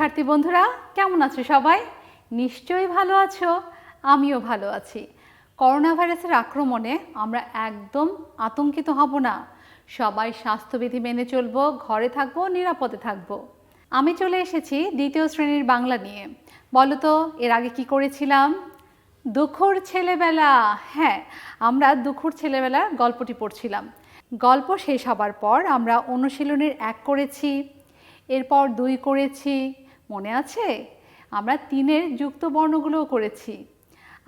শিক্ষার্থী বন্ধুরা, কেমন আছো সবাই? নিশ্চয়ই ভালো আছো, আমিও ভালো আছি। করোনা ভাইরাসের আক্রমণে আমরা একদম আতঙ্কিত হব না। সবাই স্বাস্থ্যবিধি মেনে চলব, ঘরে থাকব, নিরাপদে থাকব। আমি চলে এসেছি দ্বিতীয় শ্রেণির বাংলা নিয়ে। বলো তো, এর আগে কি করেছিলাম? দুখুর ছেলেবেলা। হ্যাঁ আমরা দুখুর ছেলেবেলার গল্পটি পড়ছিলাম। গল্প শেষ হবার পর আমরা অনুশীলনের এক করেছি, এরপর দুই করেছি মনে আছে? আমরা তিনের যুক্ত বর্ণগুলোও করেছি।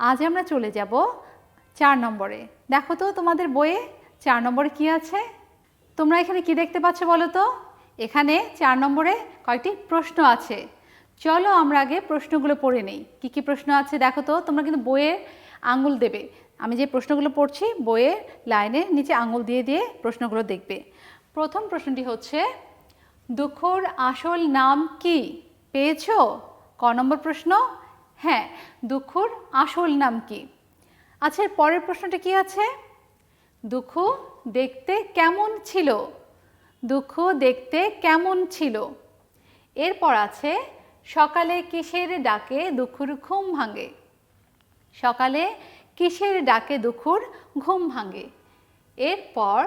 আজ আমরা চলে যাব চার নম্বরে। দেখো তো তোমাদের বইয়ে চার নম্বরে কি আছে? তোমরা এখানে কি দেখতে পাচ্ছ বলো তো? এখানে চার নম্বরে কয়েকটি প্রশ্ন আছে। চলো আমরা আগে প্রশ্নগুলো পড়ে নেই। কি কি প্রশ্ন আছে দেখো তো? তোমরা কিন্তু বইয়ে আঙুল দেবে। আমি যে প্রশ্নগুলো পড়ছি বইয়ের লাইনে নিচে আঙুল দিয়ে দিয়ে প্রশ্নগুলো দেখবে। প্রথম প্রশ্নটি হচ্ছে, দুঃখর আসল নাম কি? পেয়েছ? ক নম্বর প্রশ্ন? হ্যাঁ দুঃখর আসল নাম কি? আচ্ছা পরের প্রশ্নটা কি আছে? দুঃখ দেখতে কেমন ছিল? দুঃখ দেখতে কেমন ছিল? এরপর আছে, সকালে কিসের ডাকে দুঃখুর ঘুম ভাঙে? সকালে কিসের ডাকে দুঃখুর ঘুম ভাঙে? এরপর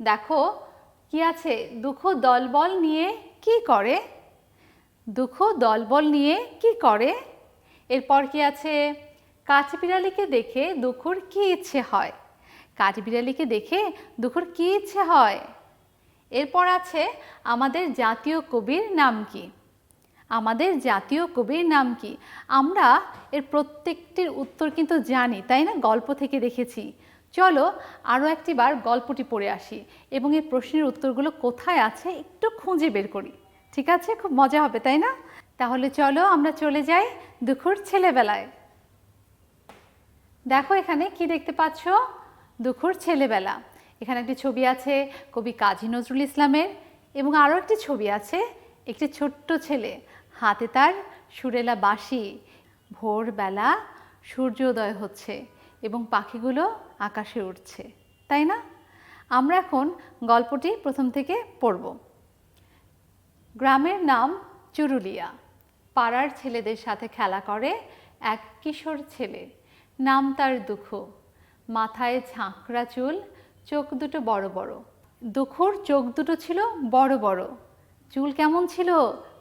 দেখো, কি আছে? দুঃখ দলবল নিয়ে কি করে? দুঃখ দলবল নিয়ে কি করে? এরপর কি আছে? কাঠবিড়ালিকে দেখে দুঃখুর কি ইচ্ছে হয়? কাঠবিড়ালিকে দেখে দুঃখুর কি ইচ্ছে হয়? এরপর আছে, আমাদের জাতীয় কবির নাম কি? আমাদের জাতীয় কবির নাম কি? আমরা এর প্রত্যেকটির উত্তর কিন্তু জানি, তাই না? গল্প থেকে দেখেছি। চলো আরও একটিবার গল্পটি পড়ে আসি এবং এই প্রশ্নের উত্তরগুলো কোথায় আছে একটু খুঁজে বের করি। ঠিক আছে? খুব মজা হবে, তাই না? তাহলে চলো আমরা চলে যাই দুঃখুর ছেলেবেলায়। দেখো এখানে কি দেখতে পাচ্ছ? দুঃখুর ছেলেবেলা। এখানে একটি ছবি আছে, কবি কাজী নজরুল ইসলামের, এবং আরও একটি ছবি আছে, একটি ছোট্ট ছেলে, হাতে তার সুরেলা বাঁশি। ভোরবেলা সূর্যোদয় হচ্ছে এবং পাখিগুলো আকাশে উঠছে তাই না? আমরা এখন গল্পটি প্রথম থেকে পড়ব। গ্রামের নাম চুরুলিয়া। পাড়ার ছেলেদের সাথে খেলা করে এক কিশোর ছেলে। নাম তার দুঃখ। মাথায় ঝাঁকড়া চুল, চোখ দুটো বড় বড়। দুঃখর চোখ দুটো ছিল বড় বড়। চুল কেমন ছিল?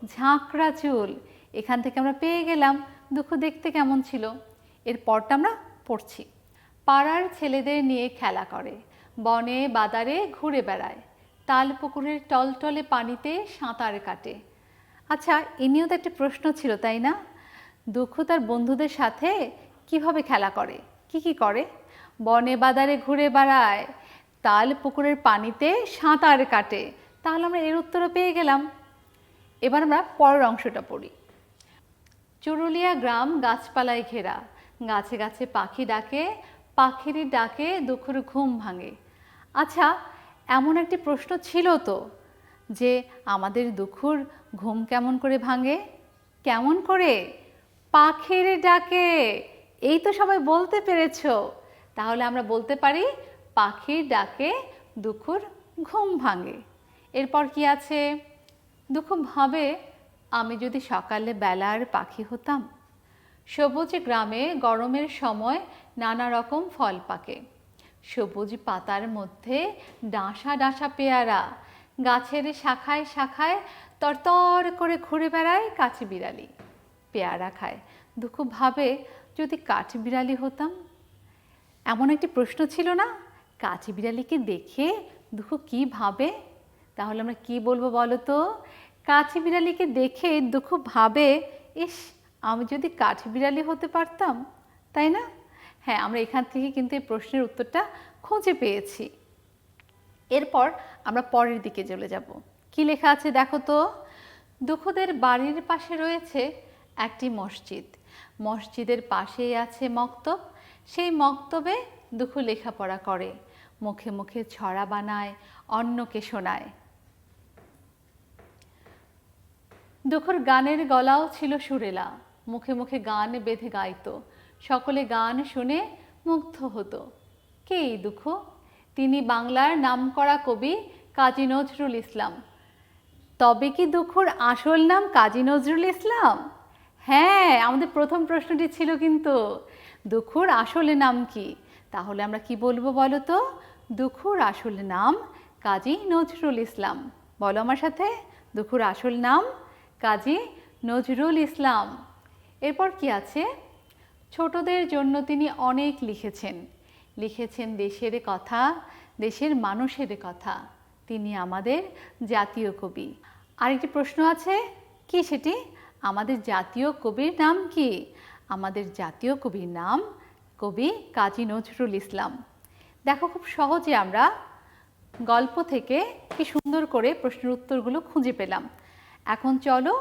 ঝাঁকড়া চুল। এখান থেকে আমরা পেয়ে গেলাম দুঃখ দেখতে কেমন ছিল। এর পরটা আমরা পড়ছি। পাড়ার ছেলেদের নিয়ে খেলা করে। বনে বাদারে ঘুরে বেড়ায়। তাল পুকুরের টলটলে পানিতে সাঁতার কাটে। আচ্ছা এ নিয়েও তো একটা প্রশ্ন ছিল, তাই না? দুঃখ তার বন্ধুদের সাথে কীভাবে খেলা করে? কি কি করে? বনে বাদারে ঘুরে বেড়ায় তাল পুকুরের পানিতে সাঁতার কাটে। তাহলে আমরা এর উত্তরও পেয়ে গেলাম। এবার আমরা পরের অংশটা পড়ি। চুরুলিয়া গ্রাম গাছপালায় ঘেরা। গাছে গাছে পাখি ডাকে, পাখির ডাকে দুঃখের ঘুম ভাঙে। আচ্ছা এমন একটি প্রশ্ন ছিল তো, যে আমাদের দুঃখুর ঘুম কেমন করে ভাঙে? কেমন করে? পাখির ডাকে। এই তো সবাই বলতে পেরেছ। তাহলে আমরা বলতে পারি পাখির ডাকে দুঃখুর ঘুম ভাঙে। এরপর কি আছে? দুঃখ ভাবে আমি যদি সকালে বেলার পাখি হতাম, সবুজ গ্রামে গরমের সময় নানা রকম ফল পাকে। সবুজ পাতার মধ্যে ডাঁসা ডাঁসা পেয়ারা। গাছের শাখায় শাখায় তরতর করে ঘুরে বেড়ায় কাঠি বিড়ালি। পেয়ারা খায়। দুঃখ ভাবে যদি কাঠ বিড়ালি হতাম? এমন একটি প্রশ্ন ছিল না? কাঠি বিড়ালিকে দেখে দুঃখ কি ভাবে? তাহলে আমরা কি বলব বলো তো? কাঠি বিড়ালিকে দেখে দুঃখ ভাবে, ইস, আমি যদি কাঠি বিড়ালি হতে পারতাম, তাই না? হ্যাঁ আমরা এখান থেকে কিন্তু এই প্রশ্নের উত্তরটা খুঁজে পেয়েছি। এরপর আমরা পরের দিকে চলে যাব। কি লেখা আছে দেখো তো? দুঃখদের বাড়ির পাশে রয়েছে একটি মসজিদ। মসজিদের পাশেই আছে মক্তব। সেই মক্তবে দুঃখ লেখাপড়া করে। মুখে মুখে ছড়া বানায়, অন্যকে শোনায়। দুঃখর গানের গলাও ছিল সুরেলা। মুখে মুখে গান বেঁধে গাইতো। সকলে গান শুনে মুগ্ধ হতো। কে এই দুঃখ? তিনি বাংলার নামকরা কবি কাজী নজরুল ইসলাম। তবে কি দুঃখর আসল নাম কাজী নজরুল ইসলাম? হ্যাঁ আমাদের প্রথম প্রশ্নটি ছিল কিন্তু, দুঃখর আসলে নাম কি? তাহলে আমরা কি বলব বলো তো? দুঃখর আসল নাম কাজী নজরুল ইসলাম। বলো আমার সাথে, দুঃখর আসল নাম কাজী নজরুল ইসলাম। এরপর কি আছে? ছোটদের জন্য তিনি অনেক লিখেছেন। লিখেছেন দেশের কথা, দেশের মানুষের কথা। তিনি আমাদের জাতীয় কবি। আরেকটি প্রশ্ন আছে, কি সেটি? আমাদের জাতীয় কবির নাম কি? আমাদের জাতীয় কবির নাম কবি কাজী নজরুল ইসলাম। দেখো খুব সহজে আমরা গল্প থেকে কি সুন্দর করে প্রশ্নের উত্তরগুলো খুঁজে পেলাম। এখন চলো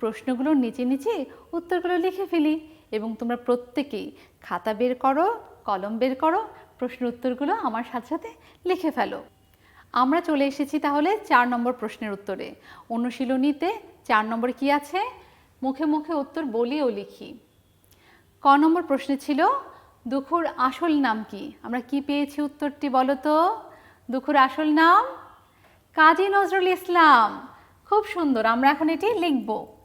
প্রশ্নগুলোর নিচে নিচে উত্তরগুলো লিখে ফেলি। এবং তোমরা প্রত্যেকেই খাতা বের করো, কলম বের করো প্রশ্নের উত্তরগুলো আমার সাথে সাথে লিখে ফেলো। আমরা চলে এসেছি তাহলে চার নম্বর প্রশ্নের উত্তরে। অনুশীলনীতে চার নম্বর কি আছে? মুখে মুখে উত্তর বলি ও লিখি। ক নম্বর প্রশ্নে ছিল, দুখুর আসল নাম কি? আমরা কি পেয়েছি উত্তরটি বলো তো? দুখুর আসল নাম? কাজী নজরুল ইসলাম। খুব সুন্দর, আমরা এখন এটি লিখব।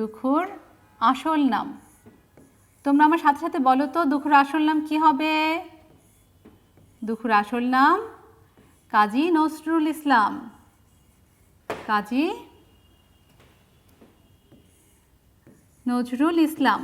দুখুর আসল নাম। তোমরা আমার সাথে সাথে বলো তো, দুখুর আসল নাম কি হবে? দুখুর আসল নাম কাজী নজরুল ইসলাম। কাজী নজরুল ইসলাম।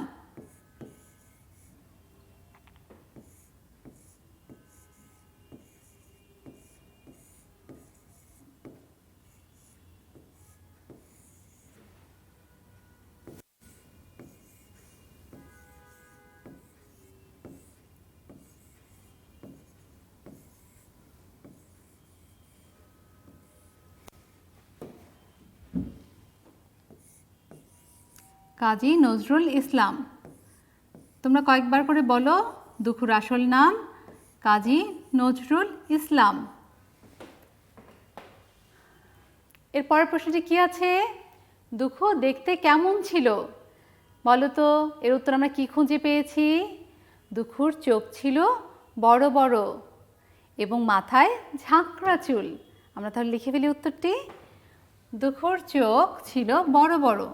কাজী নজরুল ইসলাম। তোমরা কয়েকবার করে বলো, দুখুর আসল নাম, কাজী নজরুল ইসলাম। এর পরের প্রশ্নটি কি আছে? দুঃখ, দেখতে কেমন ছিল? বলো তো, এর উত্তর আমরা কি খুঁজে পেয়েছি? দুখুর চোখ ছিল বড় বড় এবং মাথায় ঝাঁকড়া চুল। আমরা তাহলে লিখে ফেলি উত্তরটি। দুখুর চোখ ছিল বড় বড়।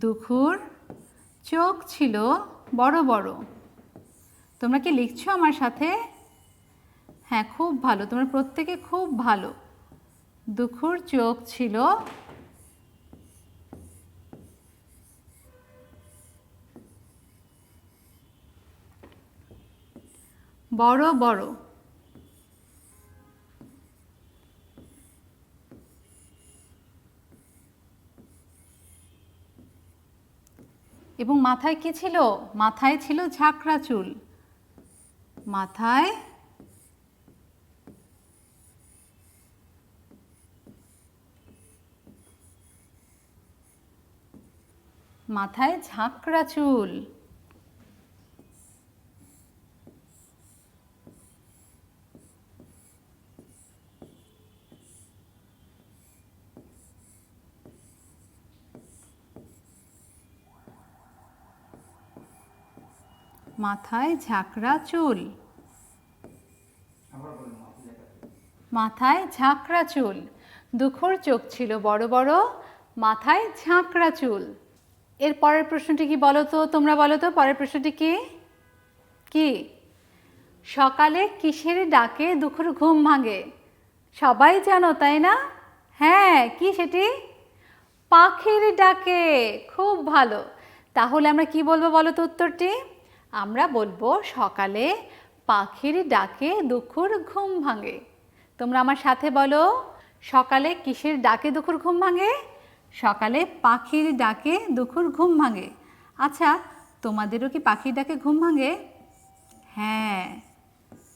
দুখুর চোখ ছিল বড় বড়। তোমরা কি লিখছো আমার সাথে? হ্যাঁ খুব ভালো। তোমরা প্রত্যেকে খুব ভালো। দুখুর চোখ ছিল বড় বড়। এবং মাথায় কি ছিল? মাথায় ছিল ঝাঁকড়া চুল। মাথায় মাথায় ঝাঁকড়া চুল। মাথায় ঝাঁকড়া চুল। মাথায় ঝাঁকড়া চুল। দুখুর চোখ ছিল বড় বড় মাথায় ঝাঁকড়া চুল। এর পরের প্রশ্নটি কি বলো তো? তোমরা বলো তো পরের প্রশ্নটি কি? কি? সকালে কিসের ডাকে দুখুর ঘুম ভাঙে? সবাই জানো তাই না? হ্যাঁ কি সেটি? পাখির ডাকে খুব ভালো। তাহলে আমরা কি বলব বলো তো উত্তরটি? আমরা বলব সকালে পাখির ডাকে দুখুর ঘুম ভাঙে। তোমরা আমার সাথে বলো, সকালে কিসের ডাকে দুখুর ঘুম ভাঙে? সকালে পাখির ডাকে দুখুর ঘুম ভাঙে। আচ্ছা তোমাদেরও কি পাখির ডাকে ঘুম ভাঙে? হ্যাঁ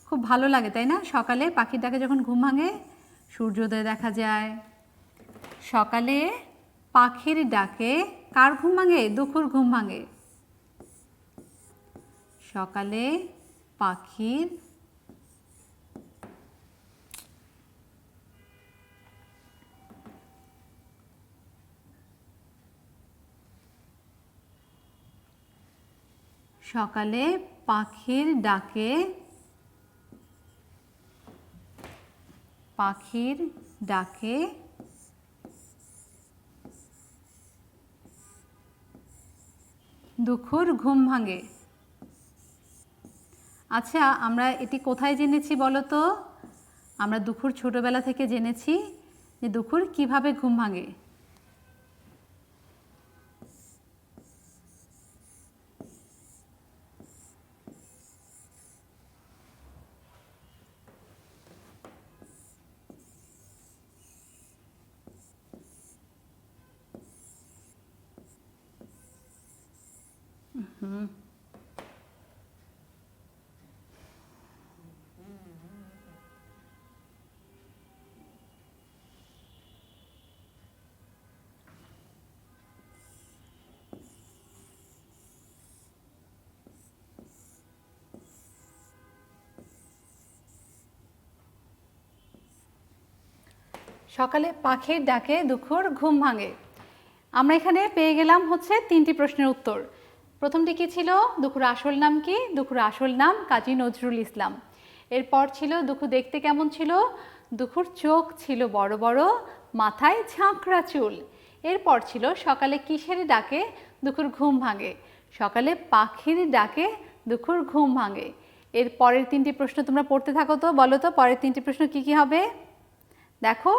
খুব ভালো লাগে, তাই না? সকালে পাখির ডাকে যখন ঘুম ভাঙে, সূর্যোদয় দেখা যায়। সকালে পাখির ডাকে কার ঘুম ভাঙে? দুখুর ঘুম ভাঙে। সকালে পাখির সকালে পাখির ডাকে পাখির ডাকে দুখুর ঘুম ভাঙে। আচ্ছা আমরা এটি কোথায় জেনেছি বলো তো আমরা দুপুর ছোটোবেলা থেকে জেনেছি যে দুপুর কীভাবে ঘুম ভাঙে। সকালে পাখির ডাকে দুখুর ঘুম ভাঙে। আমরা এখানে পেয়ে গেলাম হচ্ছে তিনটি প্রশ্নের উত্তর। প্রথমটি কি ছিল? দুখুর আসল নাম কি? দুখুর আসল নাম কাজী নজরুল ইসলাম। এরপর ছিল, দুখু দেখতে কেমন ছিল? দুখুর চোখ ছিল বড় বড়, মাথায় ঝাঁকড়া চুল। এরপর ছিল, সকালে কিসের ডাকে? দুখুর ঘুম ভাঙে। সকালে পাখির ডাকে দুখুর ঘুম ভাঙে। এর পরের তিনটি প্রশ্ন তোমরা পড়তে থাকো তো, বলো তো, পরের তিনটি প্রশ্ন কি কি হবে? দেখো।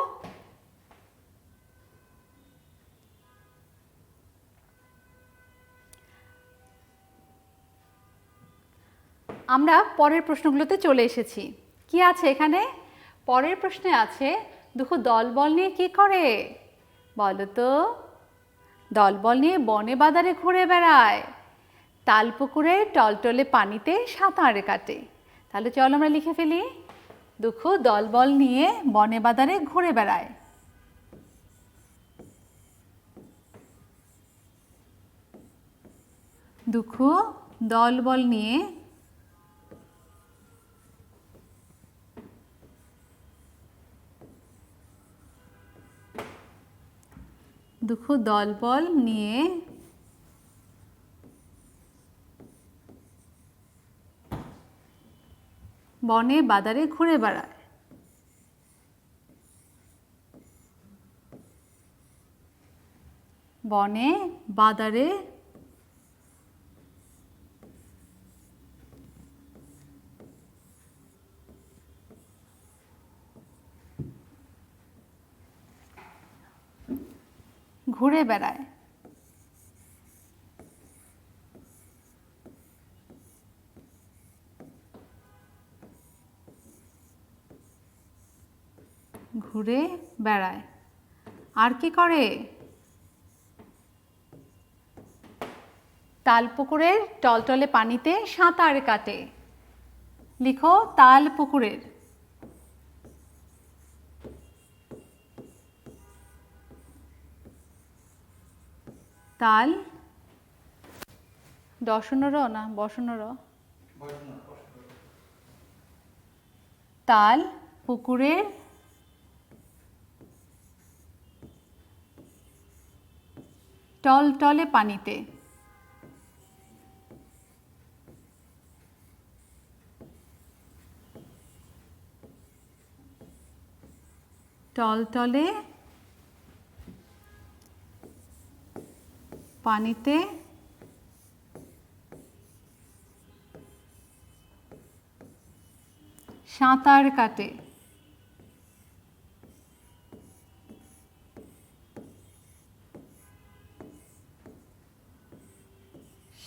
আমরা পরের প্রশ্নগুলোতে চলে এসেছি। কি আছে এখানে? পরের প্রশ্নে আছে, দুঃখ দলবল নিয়ে কি করে? বলো তো দলবল নিয়ে বনে বাদারে ঘুরে বেড়ায়। তালপুকুরে টলটলে পানিতে সাঁতার কাটে। তাহলে চল আমরা লিখে ফেলি। দুঃখ দলবল নিয়ে বনে বাদারে ঘুরে বেড়ায়। দুঃখ দলবল নিয়ে দুঃখ দলবল নিয়ে বনে বাদারে ঘুরে বেড়ায়। বনে বাদারে ঘুরে বেড়ায়। ঘুরে বেড়ায়। আর কি করে? তাল পুকুরের টলটলে পানিতে সাঁতার কাটে। লিখো তাল পুকুরের তাল দশনর না বসনর। তাল পুকুরের টলটলে পানিতে। টলটলে পানিতে সাঁতার কাটে।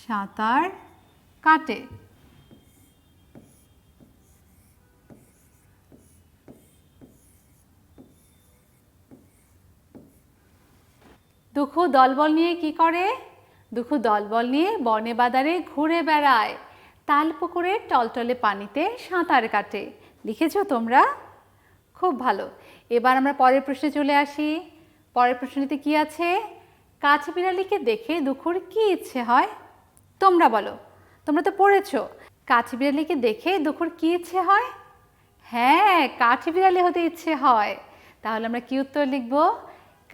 সাঁতার কাটে। দুঃখু দলবল নিয়ে কি করে? দুঃখু দলবল নিয়ে বনে বাদারে ঘুরে বেড়ায়। তাল পুকুরে টলটলে পানিতে সাঁতার কাটে। লিখেছো তোমরা? খুব ভালো। এবার আমরা পরের প্রশ্নে চলে আসি। পরের প্রশ্নটিতে কি আছে? কাছ বিড়ালিকে দেখে দুঃখুর কি ইচ্ছে হয়? তোমরা বলো, তোমরা তো পড়েছো। কাছ বিড়ালিকে দেখে দুঃখুর কি ইচ্ছে হয়? হ্যাঁ কাঠ বিড়ালি হতে ইচ্ছে হয়। তাহলে আমরা কি উত্তর লিখব?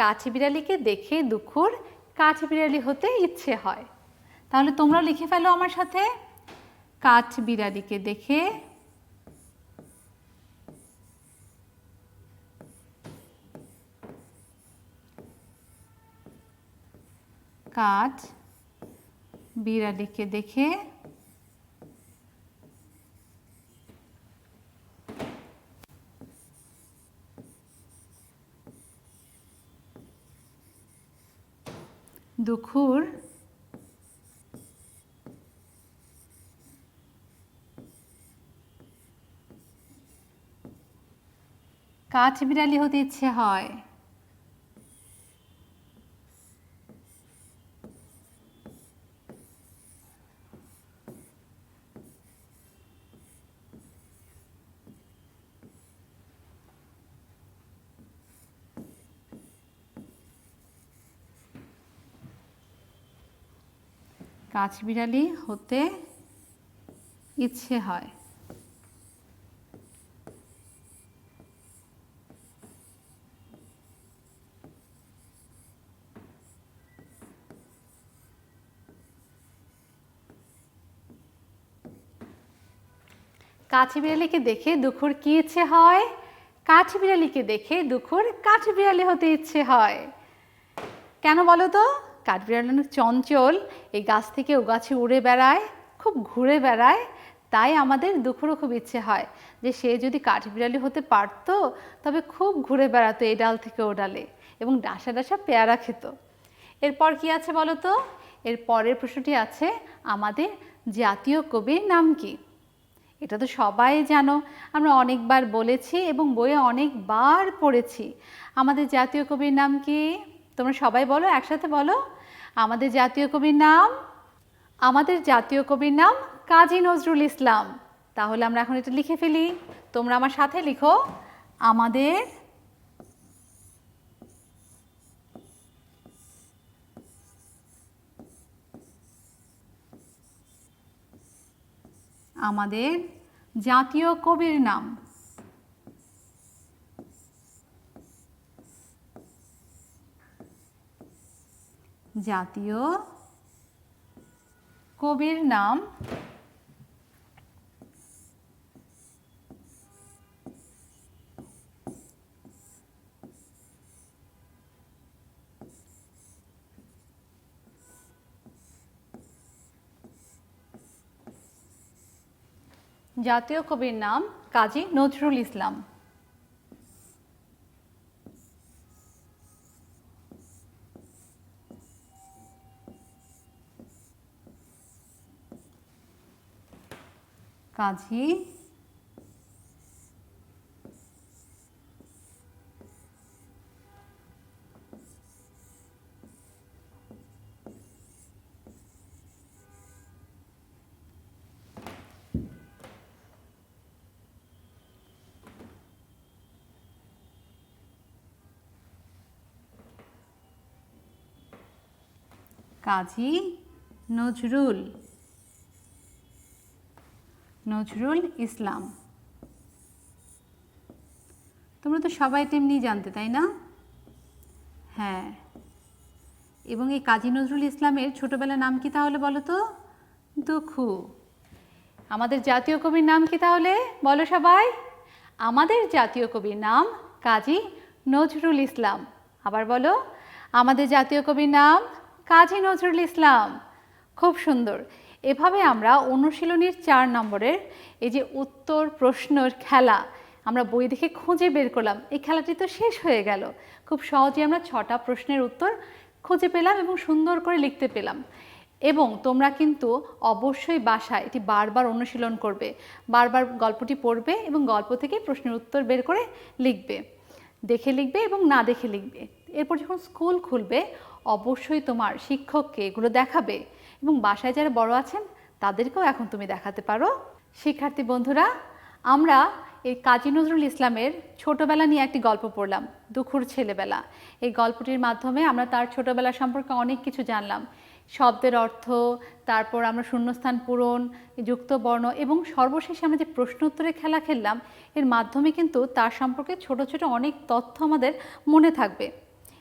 কাঠ বিড়ালিকে দেখে দুঃখুর কাঠ বিড়ালি হতে ইচ্ছে হয়। তাহলে তোমরা লিখে ফেলো আমার সাথে। কাঠ বিড়ালিকে দেখে কাঠ বিড়ালিকে দেখে দুখুর কাঠ বিড়ালি হতে ইচ্ছে হয়। কাঠ বিড়ালি হতে ইচ্ছে হয়। কাঠ বিড়ালিকে দেখে দুখুর কি ইচ্ছে হয়? কাঠ বিড়ালিকে দেখে দুখুর কাঠ বিড়ালি হতে ইচ্ছে হয়। কেন বলো তো? কাঠবিড়ালি চঞ্চল, এই গাছ থেকে ও গাছে উড়ে বেড়ায়, খুব ঘুরে বেড়ায়, তাই আমাদের দুঃখরও খুব ইচ্ছে হয় যে সে যদি কাঠবিড়ালি হতে পারতো, তবে খুব ঘুরে বেড়াতো এই ডাল থেকে ও ডালে এবং ডাসা ডাসা পেয়ারা খেত। এরপর কি আছে বলো তো এর পরের প্রশ্নটি আছে, আমাদের জাতীয় কবির নাম কি? এটা তো সবাই জানো, আমরা অনেকবার বলেছি এবং বইয়ে অনেকবার পড়েছি। আমাদের জাতীয় কবির নাম কি? তোমরা সবাই বলো, একসাথে বলো। আমাদের জাতীয় কবির নাম, আমাদের জাতীয় কবির নাম কাজী নজরুল ইসলাম। তাহলে আমরা এখন এটা লিখে ফেলি। তোমরা আমার সাথে লিখো, আমাদের আমাদের জাতীয় কবির নাম। জাতীয় কবির নাম জাতীয় কবির নাম কাজী নজরুল ইসলাম। কাজী। কাজী নজরুল। নজরুল ইসলাম। তোমরা তো সবাই তেমনি জানতে, তাই না? হ্যাঁ। এবং এই কাজী নজরুল ইসলামের ছোটবেলার নাম কি তাহলে বলো তো? দুখু। আমাদের জাতীয় কবির নাম কি তাহলে? বলো সবাই। আমাদের জাতীয় কবির নাম কাজী নজরুল ইসলাম। আবার বলো, আমাদের জাতীয় কবির নাম কাজী নজরুল ইসলাম। খুব সুন্দর। এভাবে আমরা অনুশীলনীর চার নম্বরের এই যে উত্তর প্রশ্নের খেলা আমরা বই দেখে খুঁজে বের করলাম। এই খেলাটি তো শেষ হয়ে গেল। খুব সহজে আমরা ছটা প্রশ্নের উত্তর খুঁজে পেলাম এবং সুন্দর করে লিখতে পেলাম। এবং তোমরা কিন্তু অবশ্যই বাসায় এটি বারবার অনুশীলন করবে। বারবার গল্পটি পড়বে এবং গল্প থেকে প্রশ্নের উত্তর বের করে লিখবে। দেখে লিখবে এবং না দেখে লিখবে। এরপর যখন স্কুল খুলবে, অবশ্যই তোমার শিক্ষককে এগুলো দেখাবে। এবং বাসায় যারা বড় আছেন, তাদেরকেও এখন তুমি দেখাতে পারো। শিক্ষার্থী বন্ধুরা, আমরা এই কাজী নজরুল ইসলামের ছোটবেলা নিয়ে একটি গল্প পড়লাম, দুখুর ছেলেবেলা। এই গল্পটির মাধ্যমে আমরা তার ছোটবেলা সম্পর্কে অনেক কিছু জানলাম। শব্দের অর্থ, তারপর আমরা শূন্যস্থান পূরণ, যুক্ত বর্ণ এবং সর্বশেষে আমরা যে প্রশ্ন উত্তরের খেলা খেললাম, এর মাধ্যমে কিন্তু তার সম্পর্কে ছোট ছোট অনেক তথ্য আমাদের মনে থাকবে।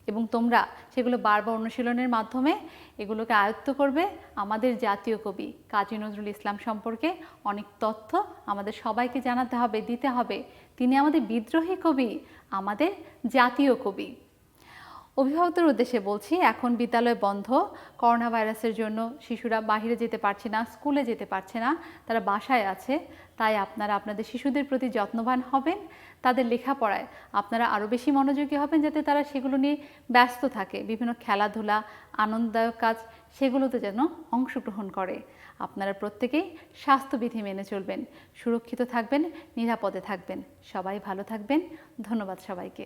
এবং তোমরা সেগুলো বারবার অনুশীলনের মাধ্যমে এগুলোকে আয়ত্ত করবে। আমাদের জাতীয় কবি কাজী নজরুল ইসলাম সম্পর্কে অনেক তথ্য আমাদের সবাইকে জানাতে হবে, দিতে হবে। তিনি আমাদের বিদ্রোহী কবি, আমাদের জাতীয় কবি। অভিভাবকদের উদ্দেশ্যে বলছি, এখন বিদ্যালয় বন্ধ করোনা ভাইরাসের জন্য শিশুরা বাইরে যেতে পারছে না, স্কুলে যেতে পারছে না, তারা বাসায় আছে, তাই আপনারা আপনাদের শিশুদের প্রতি যত্নবান হবেন, তাদের লেখাপড়ায় আপনারা আরও বেশি মনোযোগী হবেন যাতে তারা সেগুলো নিয়ে ব্যস্ত থাকে, বিভিন্ন খেলাধুলা, আনন্দদায়ক কাজ, সেগুলোতে যেন অংশগ্রহণ করে। আপনারা প্রত্যেকেই স্বাস্থ্যবিধি মেনে চলবেন, সুরক্ষিত থাকবেন, নিরাপদে থাকবেন। সবাই ভালো থাকবেন, ধন্যবাদ সবাইকে।